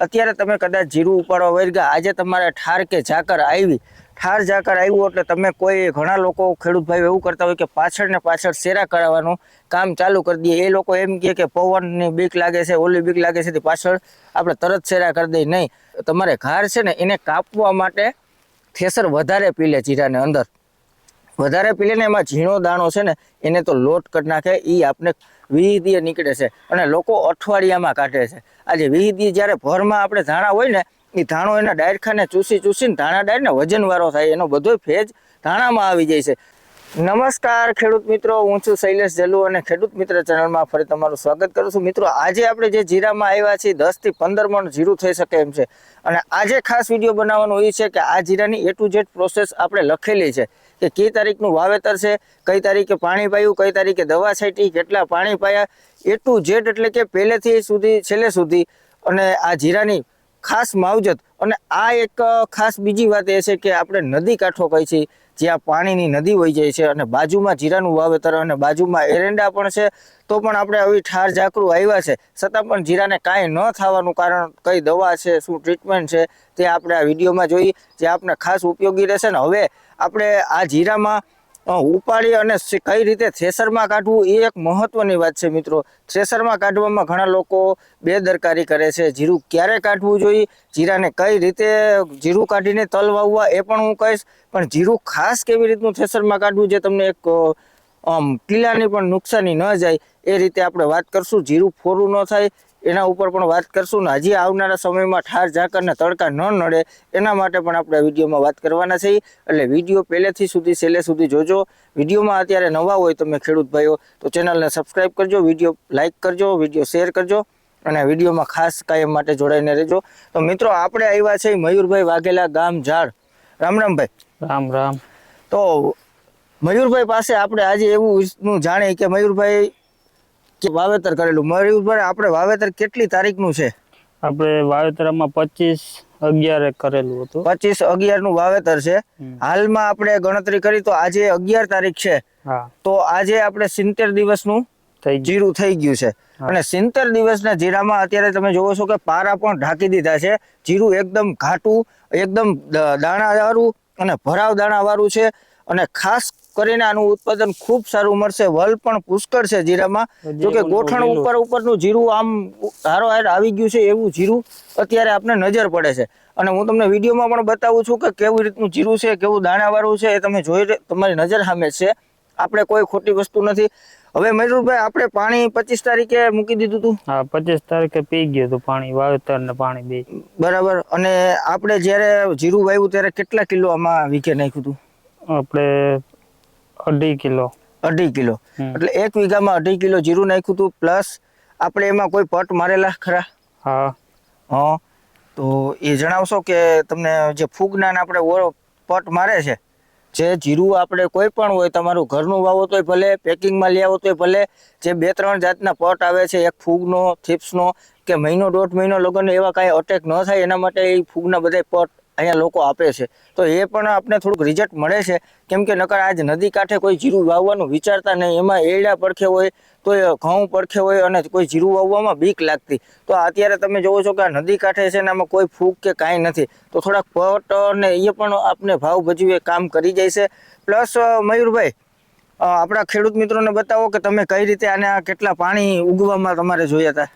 અત્યારે તમે કદાચ જીરું ઉપાડવા વર્ગા આજે તમારે ઠાર કે ઝાકર આવી. ઠાર, ઝાકર આવ્યું એટલે તમે કોઈ ઘણા લોકો, ખેડૂત ભાઈ એવું કરતા હોય કે પાછળ ને પાછળ શેરા કરાવવાનું કામ ચાલુ કરી દઈએ એ લોકો એમ કહે કે પવનની બીક લાગે છે, ઓલી બીક લાગે છે, તે પાછળ આપણે તરત શેરા કરી દઈએ. નહીં, તમારે ઘાર છે ને, એને કાપવા માટે થેસર વધારે પીલે જીરાને અંદર. વધારે પીલે ને એમાં ઝીણો દાણો છે ને, એને તો લોટ કરી નાખે. એ આપણે વિહિદીએ નીકળે છે અને લોકો અઠવાડિયામાં કાઢે છે. આજે વિહિદીય જ્યારે ભરમાં આપણે ધાણા હોય ને, એ ધાણો એના ડાયરખાને ચૂસી ચૂસીને ધાણા ડાયરને વજનવાળો થાય, એનો બધો ફેજ ધાણામાં આવી જાય છે. નમસ્કાર ખેડૂત મિત્રો, હું છું શૈલેષ જલુ અને ખેડૂત મિત્ર ચેનલમાં ફરી તમારું સ્વાગત કરું છું. મિત્રો, આજે આપણે જે જીરામાં આવ્યા છીએ, દસથી પંદર મણ જીરું થઈ શકે એમ છે. અને આજે ખાસ વીડિયો બનાવવાનો એ છે કે આ જીરાની એ ટુ ઝેડ પ્રોસેસ આપણે લખેલી છે. કે કઈ તારીખનું વાવેતર છે, કઈ તારીખે પાણી પાયું, કઈ તારીખે દવા છાંટી, કેટલા પાણી પાયા, એ ટુ ઝેડ એટલે કે પહેલેથી સુધી, છેલ્લે સુધી. અને આ જીરાની ખાસ માવજત. અને આ એક ખાસ બીજી વાત એ છે કે આપણે નદી કાંઠો કહી છીએ. જ્યાં પાણીની નદી વહી જાય છે અને બાજુમાં જીરાનું વાવેતર અને બાજુમાં એરંડા પણ છે, તો પણ આપણે આવી ઠાર ઝાકરું આવ્યા છે. છતાં પણ જીરાને કાંઈ ન થવાનું કારણ કઈ દવા છે, શું ટ્રીટમેન્ટ છે, તે આપણે આ વિડીયોમાં જોઈ, જે આપણે ખાસ ઉપયોગી રહેશે ને. હવે આપણે આ જીરામાં ઉપાડી અને કઈ રીતે થ્રેસરમાં કાઢવું એ એક મહત્વની વાત છે મિત્રો. થ્રેસરમાં કાઢવામાં ઘણા લોકો બેદરકારી કરે છે. જીરું ક્યારે કાઢવું જોઈએ? જીરાને કઈ રીતે જીરું કાઢીને તલ વાવવા એ પણ હું કહીશ. પણ જીરું ખાસ કેવી રીતનું થ્રેસરમાં કાઢવું જે તમને એક આમ કિલ્લાની પણ નુકસાની ન જાય એ રીતે આપણે વાત કરશું. જીરું ફોરું ન થાય. એના ઉપર પણ વાત કરશું ને હજી આવનારા સમયમાં ઠાર ઝાકરને તડકા ન નડે એના માટે પણ આપણે વિડીયોમાં વાત કરવાના છે એટલે વીડિયો પહેલેથી સુધી છેલ્લે સુધી જોજો. વિડીયોમાં અત્યારે નવા હોય તમે ખેડૂત ભાઈઓ તો ચેનલને સબસ્ક્રાઈબ કરજો વીડિયો લાઇક કરજો વીડિયો શેર કરજો અને વિડીયોમાં ખાસ કાયમ માટે જોડાઈને રહેજો. તો મિત્રો આપણે આવ્યા છે મયુરભાઈ વાઘેલા ગામ ઝાડ. રામ રામભાઈ રામ રામ. તો મયુરભાઈ પાસે આપણે આજે એવું જાણે જાણીએ કે મયુરભાઈ કે વાવેતર કરેલું? મયુરભાઈ આપણે વાવેતર કેટલી તારીખનું છે? આપણે વાવેતરમાં પચીસ અગિયાર કરેલું હતું. પચીસ અગિયારનું વાવેતર છે. હાલમાં આપણે ગણતરી કરી તો આજે અગિયાર તારીખ છે. તો આજે આપણે સિત્તેર દિવસનું જીરું થઈ ગયું છે. અને સિત્તેર દિવસના જીરામાં અત્યારે તમે જોવો છો કે પારા પણ ઢાંકી દીધા છે. જીરું એકદમ ઘાટું એકદમ દાણાવાળું અને ભરાવ દાણાવાળું છે. અને ખાસ કરીને આનું ઉત્પાદન ખૂબ સારું મળશે. વલ પણ પુષ્કળ છે જીરામાં. જો કે ગોઠણ ઉપર ઉપરનું જીરું આમ હારો હાર આવી ગયું છે એવું જીરું અત્યારે આપણે નજર પડે છે. અને હું તમને વિડીયોમાં પણ બતાવું છું કે કેવું રીતનું જીરું છે કેવું દાણાવાળું છે એ તમે જોઈ તમારી નજર સામે છે. આપણે કોઈ ખોટી વસ્તુ નથી. હવે મયુરભાઈ આપણે પાણી પચીસ તારીખે મૂકી દીધું હતું હા પચીસ તારીખે પી ગયું હતું પાણી વાવેતર ને પાણી બે. બરાબર. અને આપણે જ્યારે જીરું વાવ્યું ત્યારે કેટલા કિલો આમાં વીઘે નાખ્યું હતું? આપણે અઢી કિલો. અઢી કિલો. એટલે એક વીઘામાં અઢી કિલો જીરું નાખ્યું હતું પ્લસ આપણે એમાં કોઈ પટ મારેલા ખરા? હા. હા. તો એ જણાવશો કે તમને જે ફૂગના આપણે પટ મારે છે જે જીરું આપણે કોઈ પણ હોય તમારું ઘરનું વાવો તોય ભલે પેકિંગમાં લઈ આવો તોય ભલે જે બે ત્રણ જાતના પટ આવે છે એક ફૂગનો થીપ્સનો કે મહિનો દોઢ મહિનો લગ્ન એવા કાંઈ અટેક ન થાય એના માટે એ ફૂગના બધા પટ અહીંયા લોકો આપે છે. તો એ પણ આપણે થોડુંક રિઝલ્ટ મળે છે. કેમ કે નકર આજ નદી કાંઠે કોઈ જીરું વાવવાનું વિચારતા નહીં. એમાં એડા પડખે હોય, તો એ ઘઉં પડખે હોય અને કોઈ જીરું વાવવામાં બીક લાગતી. તો અત્યારે તમે જોવો છો કે આ નદી કાંઠે છે ને આમાં કોઈ ફૂગ કે કાંઈ નથી. તો થોડાક પટ ને એ પણ આપણે ભાવ ભજવી કામ કરી જાય છે. પ્લસ મયુરભાઈ આપણા ખેડૂત મિત્રોને બતાવો કે તમે કઈ રીતે આને આ કેટલા પાણી ઉગવામાં તમારે જોયા હતા?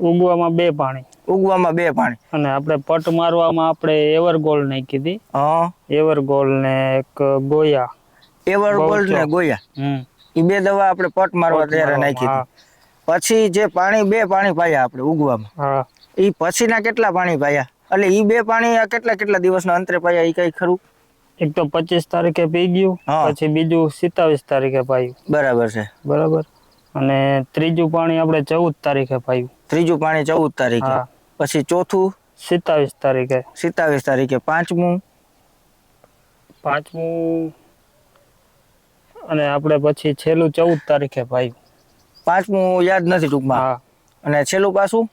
ઉગવામાં બે પાણી. ઉગવામાં બે પાણી. અને આપણે પટ મારવામાં આપણે એવર ગોલ નાખી હતી. હા. એવર ગોલ ને એક ગોયા. એવર ગોલ્ડ ને ગોયા. હમ. એ બે દવા આપણે પટ મારવા ત્યારે નાખી હતી. પછી જે પાણી બે પાણી પાયા આપણે ઉગવામાં હા. એ પછીના કેટલા પાણી પાયા? એટલે એ બે પાણી આ કેટલા કેટલા દિવસના અંતરે પાયા એ કઈ ખરું? એક તો પચીસ તારીખે પી ગયું પછી બીજું સિત્તાવીસ તારીખે પાયું. બરાબર છે. બરાબર. અને ત્રીજું પાણી આપણે ચૌદ તારીખે પાયું. ત્રીજું પાણી ચૌદ તારીખે. હા. પછી ચોથું? સિત્તાવીસ તારીખે. સિત્તાવીસ તારીખે. પાંચમું? પાંચમું અને આપણે પછી છેલ્લું ચૌદ તારીખે ભાઈ. પાંચમું યાદ નથી ટૂંકમાં. હા. અને છેલ્લું પાછું?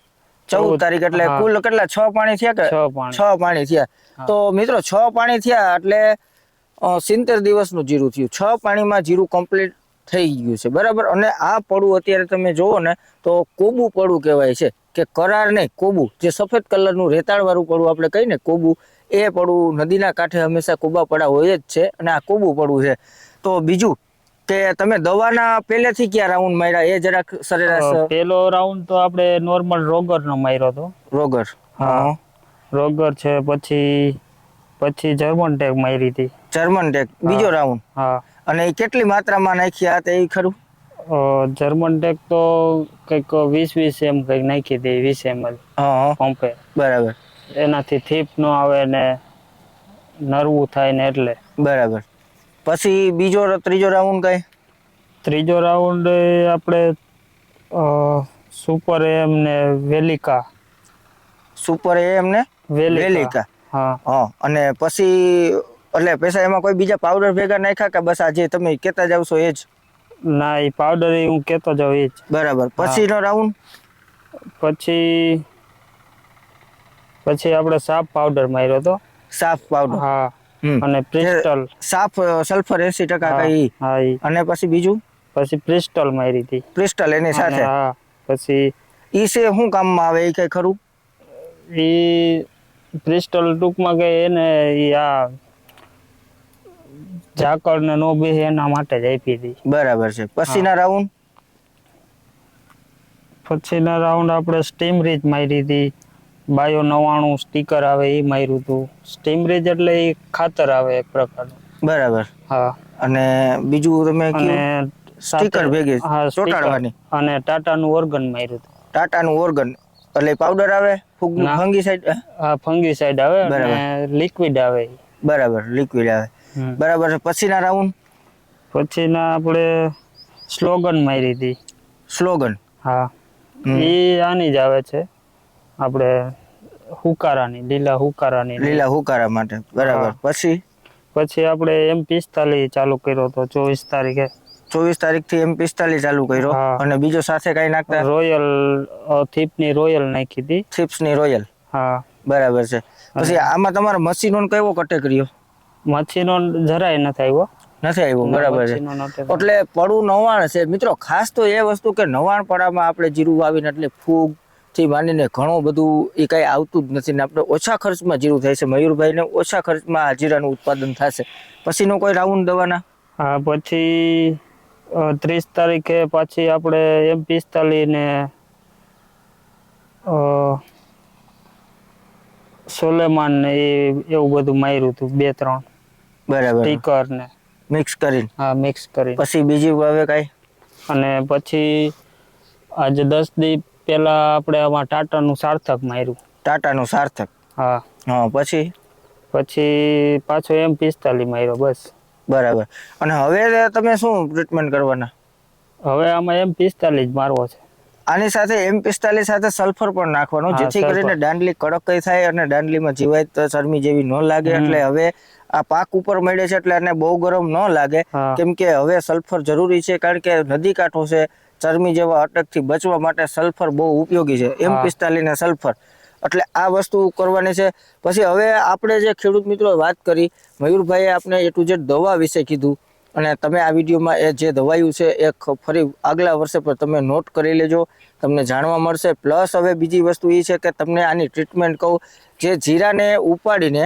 ચૌદ ચૌદ, તારીખ એટલે હા. કુલ કેટલા? છ પાણી થયા કે? છ પાણી. પાણી થયા. હા. તો મિત્રો છ પાણી થયા એટલે સિત્તેર દિવસનું જીરું થયું. છ પાણીમાં જીરું કમ્પ્લીટ થઈ ગયું છે બરાબર? અને આ પડું અત્યારે તમે જુઓ ને તો કોબુ પડું કહેવાય છે કે કરાર નહીં કોબુ જે સફેદ કલરનું રેતાળવાળું પડું આપણે કહીએ ને કોબુ એ પડું નદીના કાંઠે હંમેશા કોબા પડા હોય જ છે અને આ કોબુ પડું છે. તો બીજું કે તમે દવાના પહેલેથી ક્યાં રાઉન્ડ માર્યા? એ જરાક સરેરાશ પેલો રાઉન્ડ તો આપણે નોર્મલ રોગર નો માર્યો હતો. રોગર હા. રોગર છે પછી પછી જર્મન ટેક મારી હતી. જર્મન ટેક બીજો રાઉન્ડ? હા. અને એ કેટલી માત્રામાં નાખી હતા એ ખરું? જર્મન ટેક તો કંઈક વીસ વીસ એમ કંઈક નાખી હતી વીસ એમ જ. પંપે બરાબર. એનાથી થીપ ન આવે ને નરવું થાય ને એટલે. બરાબર. પછી બીજો ત્રીજો રાઉન્ડ કઈ? ત્રીજો રાઉન્ડ આપણે સુપર એમ ને વેલિકા સુપર એમ ને વેલિકા વેલિકા હા. હા અને પછી એટલે પૈસા એમાં કોઈ બીજા પાવડર ભેગા નાખ્યા કે બસ આ જે તમે કહેતા જાવ છો એ જ ના એ પાવડર હું કહેતો જાઉં એ જ બરાબર પછીનો રાઉન્ડ પછી પછી આપણે સાફ પાવડર માર્યો હતો. સાફ પાવડર હા. અને પ્રિસ્ટલ સાફ સલ્ફર એસી ટકા હા કઈ. હા. અને પછી બીજું? પછી પ્રિસ્ટલ મારી હતી. પ્રિસ્ટલ એની સાથે? હા પછી ઈ છે શું કામમાં આવે? એ કઈ ખરું? ઈ પ્રિસ્ટલ ટૂંકમાં કે એને ઈ આ ઝાકળ ને નો બેસે એના માટે જ આપી હતી બરાબર છે. પછીના રાઉન્ડ પછીના રાઉન્ડ આપણે સ્ટીમ રીચ મારી હતી. બાયો નવાણું સ્ટીકર આવે એ માર્યું હતું. સ્ટીમ રીજ એટલે એ ખાતર આવે એક પ્રકારનું. બરાબર. હા. અને બીજું તમે અને સ્ટીકર ભેગી હા ચોટાડવાની. અને ટાટાનું ઓર્ગન માર્યું હતું. ટાટાનું ઓર્ગન એટલે પાવડર આવે. ફંગી સાઈડ હા ફંગી સાઈડ આવે બરાબર. અને લિક્વિડ આવે બરાબર લિક્વિડ આવે. બરાબર પછીના રાઉન્ડ પછીના આપણે સ્લોગન મારી હતી. સ્લોગન? હા. એ આની જ આવે છે. આપણે હુકારાની લીલા હુકારાની. લીલા હુકારા માટે. બરાબર. પછી? પછી આપણે એમ પિસ્તાલીસ ચાલુ કર્યો હતો ચોવીસ તારીખે. ચોવીસ તારીખથી એમ પિસ્તાલીસ ચાલુ કર્યો? અને બીજો સાથે કઈ નાખતા? રોયલ થીપની રોયલ નાખી હતી. થિપ્સની રોયલ? હા. બરાબર છે. પછી આમાં તમારો મશીનો કેવો કટે કર્યો મચ્છીનો જરાય નથી આવ્યો. નથી આવ્યો બરાબર છે. એટલે પડું નવાણ છે. મિત્રો ખાસ તો એ વસ્તુ કે નવાણ પડામાં આપણે જીરું વાવીને એટલે ફૂગથી માંડીને ઘણું બધું એ કઈ આવતું જ નથી ને આપણે ઓછા ખર્ચમાં જીરું થાય છે. મયુરભાઈને ઓછા ખર્ચમાં આ જીરાનું ઉત્પાદન થશે. પછીનો કોઈ રાઉન્ડ દવાના? હા પછી ત્રીસ તારીખે પાછી આપણે એમ પિસ્તાલીસ ને સોલેમાન ને એ એવું બધું માર્યું હતું બે ત્રણ. બરાબર. ટીકર ને. મિક્સ કરીને. હા મિક્સ કરી પછી બીજી હવે કઈ? અને પછી આજે દસ દી પહેલા આપણે આમાં ટાટાનું સાર્થક માર્યું. ટાટાનું સાર્થક? હા. હા પછી? પછી પાછો એમ પિસ્તાલી માર્યો બસ. બરાબર. અને હવે તમે શું ટ્રીટમેન્ટ કરવાના? હવે આમાં એમ પિસ્તાલીસ મારવો છે. આની સાથે એમ પિસ્તાલીસ સાથે સલ્ફર પણ નાખવાનું જેથી કરીને દાંડલી કડક કઈ થાય અને દાંડલીમાં તો ચરમી જેવી ન લાગે એટલે હવે આ પાક ઉપર મળે છે એટલે એને બહુ ગરમ ન લાગે. કેમ કે હવે સલ્ફર જરૂરી છે કારણ કે નદી કાંઠો છે ચરમી જેવા અટકથી બચવા માટે સલ્ફર બહુ ઉપયોગી છે. એમ. પિસ્તાલીસ ને સલ્ફર. એટલે આ વસ્તુ કરવાની છે. પછી હવે આપણે જે ખેડૂત મિત્રો વાત કરી મયુરભાઈએ આપણે એ ટુ જેડ દવા વિશે કીધું. અને તમે આ વિડીયોમાં એ જે દવાયું છે એ ફરી આગલા વર્ષે પર તમે નોટ કરી લેજો. તમને જાણવા મળશે. પ્લસ હવે બીજી વસ્તુ એ છે કે તમને આની ટ્રીટમેન્ટ કહું જે જીરાને ઉપાડીને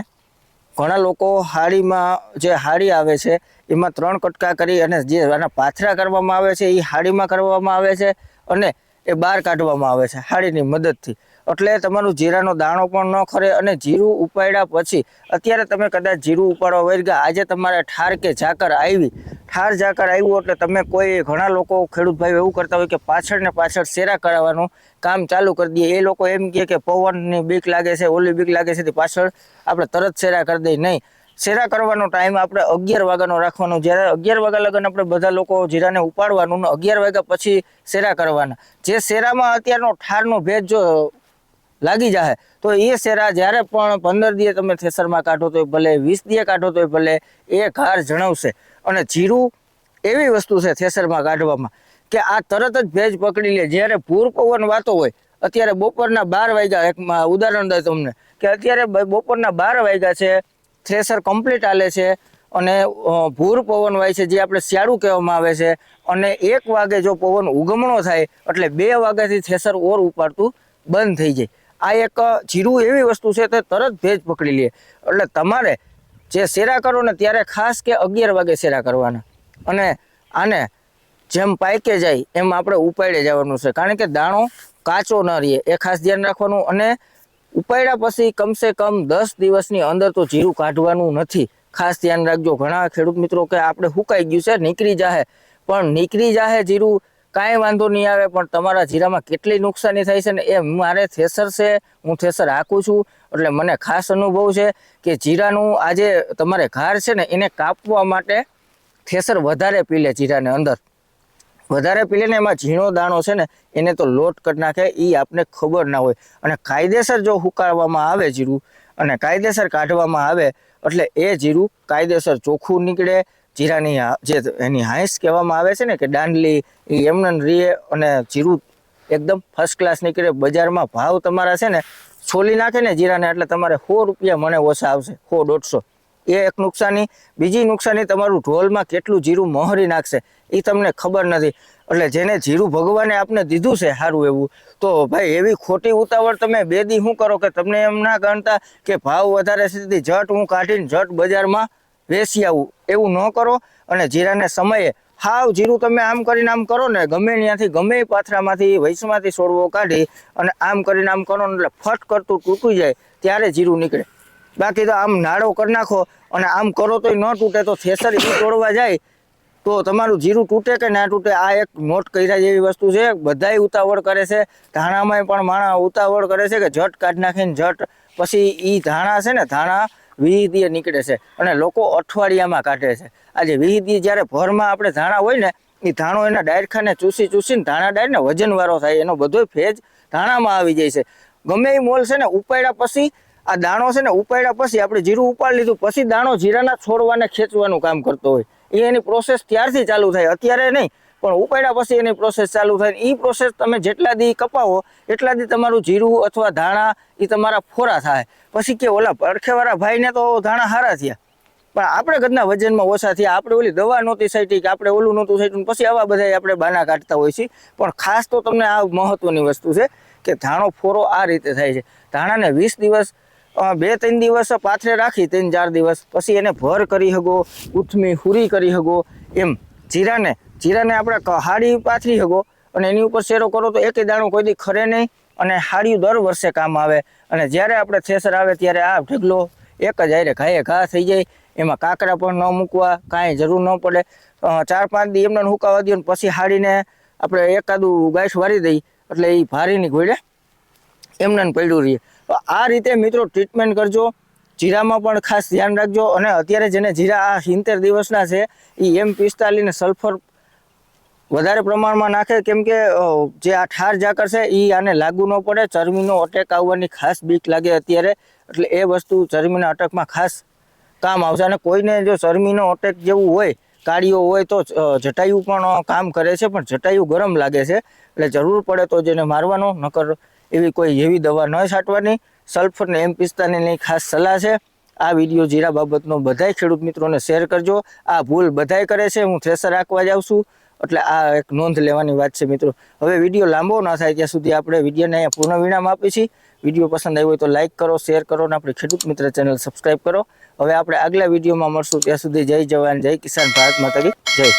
ઘણા લોકો હાડીમાં જે હાડી આવે છે, એમાં ત્રણ કટકા કરી અને જે આના પાથરા કરવામાં આવે છે એ હાડીમાં કરવામાં આવે છે અને એ બહાર કાઢવામાં આવે છે, હાડીની મદદથી. એટલે તમારું જીરાનો દાણો પણ ન ખરે અને જીરું ઉપાડ્યા પછી અત્યારે તમે કદાચ જીરું ઉપાડવા વળી ગયા, આજે તમારે ઠાર કે ઝાકર આવી. ઠાર, ઝાકર આવ્યું એટલે તમે કોઈ ઘણા લોકો, ખેડૂત ભાઈઓ એવું કરતા હોય કે પાછળ ને પાછળ શેરા કરાવવાનું કામ ચાલુ કરી દઈએ. એ લોકો એમ કહે કે પવનની બીક લાગે છે, ઓલી બીક લાગે છે તે પાછળ આપણે તરત શેરા કરી દઈએ. નહીં, શેરા કરવાનો ટાઈમ આપણે અગિયાર વાગ્યાનો રાખવાનો. જ્યારે અગિયાર વાગ્યા લગન આપણે બધા લોકો જીરાને ઉપાડવાનું ને અગિયાર વાગ્યા પછી શેરા કરવાના. જે શેરામાં અત્યારનો ઠારનો ભેજ જો લાગી જાય તો એ શેરા જ્યારે પણ પંદર દીએ તમે થેસરમાં કાઢો તો ભલે વીસ દીએ કાઢો તોય ભલે એ ઘાર જણાવશે. અને જીરું એવી વસ્તુ છે થેસરમાં કાઢવામાં કે આ તરત જ ભેજ પકડી લે. જ્યારે પૂર પવન વાતો હોય, અત્યારે બપોરના બાર વાગ્યા, એક ઉદાહરણ દઉં તમને, કે અત્યારે બપોરના બાર વાગ્યા છે, થ્રેસર કમ્પ્લીટ હાલે છે, અને ભૂર પવન વાય છે, જે આપણે શિયાળું કહેવામાં આવે છે, અને એક વાગે જો પવન ઉગમણો થાય, એટલે બે વાગ્યાથી થ્રેસર ઓર ઉપાડતું બંધ થઈ જાય. આ એક જીરું એવી વસ્તુ છે તે તરત ભેજ પકડી લે. એટલે તમારે જે શેરા કરો ને ત્યારે ખાસ કે અગિયાર વાગે શેરા કરવાના. અને આને જેમ પાકે જાય એમ આપણે ઉપાડે જવાનું છે. કારણ કે દાણો કાચો ન રહે. એ ખાસ ધ્યાન રાખવાનું. અને ઉપાડ્યા પછી કમસે કમ દસ દિવસની અંદર તો જીરું કાઢવાનું નથી. ખાસ ધ્યાન રાખજો. ઘણા ખેડૂત મિત્રો કે આપણે હુકાઈ ગયું છે, નીકળી જાહે. પણ નીકળી જાહે જીરું કાંઈ વાંધો નહીં આવે, પણ તમારા જીરામાં કેટલી નુકસાની થાય છે ને એ મારે થેસર છે, હું થેસર હાકું છું. એટલે મને ખાસ અનુભવ છે કે જીરાનું આજે તમારે ઘાર છે ને, એને કાપવા માટે થેસર વધારે પીલે જીરાને અંદર. વધારે પીલે ને એમાં ઝીણો દાણો છે ને, એને તો લોટ કરી નાખે એ આપને ખબર ના હોય. અને કાયદેસર જો હુકાળવામાં આવે જીરું, અને કાયદેસર કાઢવામાં આવે, એટલે એ જીરું કાયદેસર ચોખ્ખું નીકળે જીરાની જે એની હાંસ કહેવામાં આવે છે ને કે દાંડલી એ એમને રીએ અને જીરું એકદમ ફર્સ્ટ ક્લાસ નીકળે. બજારમાં ભાવ તમારા છે ને છોલી નાખે ને જીરાને એટલે તમારે સો રૂપિયા મને ઓછા આવશે. સો, દોઢસો. એ એક નુકસાની. બીજી નુકસાની તમારું ઢોલમાં કેટલું જીરું મોહરી નાખશે એ તમને ખબર નથી. એટલે જેને જીરું ભગવાને આપને દીધું છે સારું એવું, તો ભાઈ એવી ખોટી ઉતાવળ તમે બે દી શું કરો કે તમને એમ ના ગણતા કે ભાવ વધારે છે જટ હું કાઢીને જટ બજારમાં વેચી આવું. એવું ન કરો અને જીરાને સમયે હાવ જીરું તમે આમ કરીને આમ કરો ને ગમે ત્યાંથી ગમે પાથરામાંથી વૈસમાંથી છોડવો કાઢી અને આમ કરીને આમ કરો ને એટલે ફટ કરતું તૂટી જાય ત્યારે જીરું નીકળે. બાકી તો આમ નાળો કરી નાખો અને આમ કરો તોય ન તૂટે તો થેસર તોડવા જાય. તો તમારું જીરું તૂટે કે ના તૂટે આ એક નોટ કર્યા જેવી વસ્તુ છે. બધાય ઉતાવળ કરે છે. ધાણામાંય પણ માણસ ઉતાવળ કરે છે કે જટ કાઢી નાખીને જટ. પછી એ ધાણા છે ને ધાણા વીહ નીકળે છે અને લોકો અઠવાડિયામાં કાઢે છે. આજે વીહ જ્યારે ભરમાં આપણે ધાણા હોય ને, એ ધાણો એના ડાયરખાને ચૂસી ચૂસીને ધાણા ડાયરને વજનવાળો થાય, એનો બધો ફેજ ધાણામાં આવી જાય છે. ગમે એ મોલ છે ને ઉપાડ્યા પછી, આ દાણો છે ને ઉપાડ્યા પછી આપણે જીરું ઉપાડી લીધું, પછી દાણો જીરાના છોડવાને ખેંચવાનું કામ કરતો હોય. એ એની પ્રોસેસ ત્યારથી ચાલુ થાય, અત્યારે નહીં. પણ ઉપાડ્યા પછી એની પ્રોસેસ ચાલુ થાય. એ પ્રોસેસ તમે જેટલા દી કપાવો, એટલા દી તમારું જીરું અથવા ધાણા એ તમારા ફોરા થાય. પછી કે ઓલા પડખેવાળા ભાઈને તો ધાણા હારા થયા. પણ આપણે ઘરના વજનમાં ઓછા થયા. આપણે ઓલી દવા નહોતી સાઈટી કે આપણે ઓલું નહોતું સાઈટું પછી આવા બધા આપણે બાના કાઢતા હોય છે પણ ખાસ તો તમને આ મહત્વની વસ્તુ છે કે ધાણો ફોરો આ રીતે થાય છે. ધાણાને વીસ દિવસ બે ત્રણ દિવસ પાથરે રાખી, ત્રણ ચાર દિવસ. પછી એને ભર કરી શકો ઉથમી હુરી કરી શકો એમ જીરાને જીરાને આપણે હાડી પાથરી શકો અને એની ઉપર શેરો કરો તો એકે દાણો કોઈ દી ખરે નહીં અને હાડિયું દર વર્ષે કામ આવે. અને જ્યારે આપણે થેસર આવે ત્યારે આ ઢગલો એક જ આરે ઘાએ ઘા થઈ જાય. એમાં કાંકરા પણ ન મૂકવા, કાંઈ જરૂર ન પડે. ચાર પાંચ દી એમને હુકાવા દઈએ પછી હાડીને આપણે એકાદું ગાય વારી દઈએ એટલે એ ભારીની ઘોડે એમને પડ્યું રહીએ તો આ રીતે મિત્રો ટ્રીટમેન્ટ કરજો. જીરામાં પણ ખાસ ધ્યાન રાખજો. અને અત્યારે જેને જીરા આ સિત્તેર દિવસના છે એ એમ પિસ્તાલીસ સલ્ફર વધારે પ્રમાણમાં નાખે, કેમ કે જે આ ઠાર ઝાકર છે એ આને લાગુ ન પડે. ચરમીનો અટેક આવવાની ખાસ બીક લાગે અત્યારે. એટલે એ વસ્તુ ચરબીના અટેકમાં ખાસ કામ આવશે. અને કોઈને જો ચરબીનો અટેક જેવું હોય, કાળીઓ હોય, તો જટાયુ પણ કામ કરે છે, પણ જટાયુ ગરમ લાગે છે. એટલે જરૂર પડે તો જેને મારવાનો, નકર એવી કોઈ એવી દવા ન છાંટવાની. સલ્ફર ને એમ પિસ્તાની ખાસ સલાહ છે. આ વીડિયો જીરા બાબતનો બધાય ખેડૂત મિત્રોને શેર કરજો. આ ભૂલ બધાય કરે છે. હું થ્રેસર રાખવા જાઉં છું. એટલે આ એક નોંધ લેવાની વાત છે મિત્રો. હવે વીડિયો લાંબો ના થાય ત્યાં સુધી આપણે વિડીયોને અહીંયા પૂર્ણ વિરામ આપીએ છીએ. વીડિયો પસંદ આવ્યો હોય તો લાઇક કરો શેર કરો અને આપણે ખેડૂત મિત્ર ચેનલ સબસ્ક્રાઈબ કરો. હવે આપણે આગલા વિડીયોમાં મળશું. ત્યાં સુધી જય જવાન, જય કિસાન ભારત માતા કી. જય.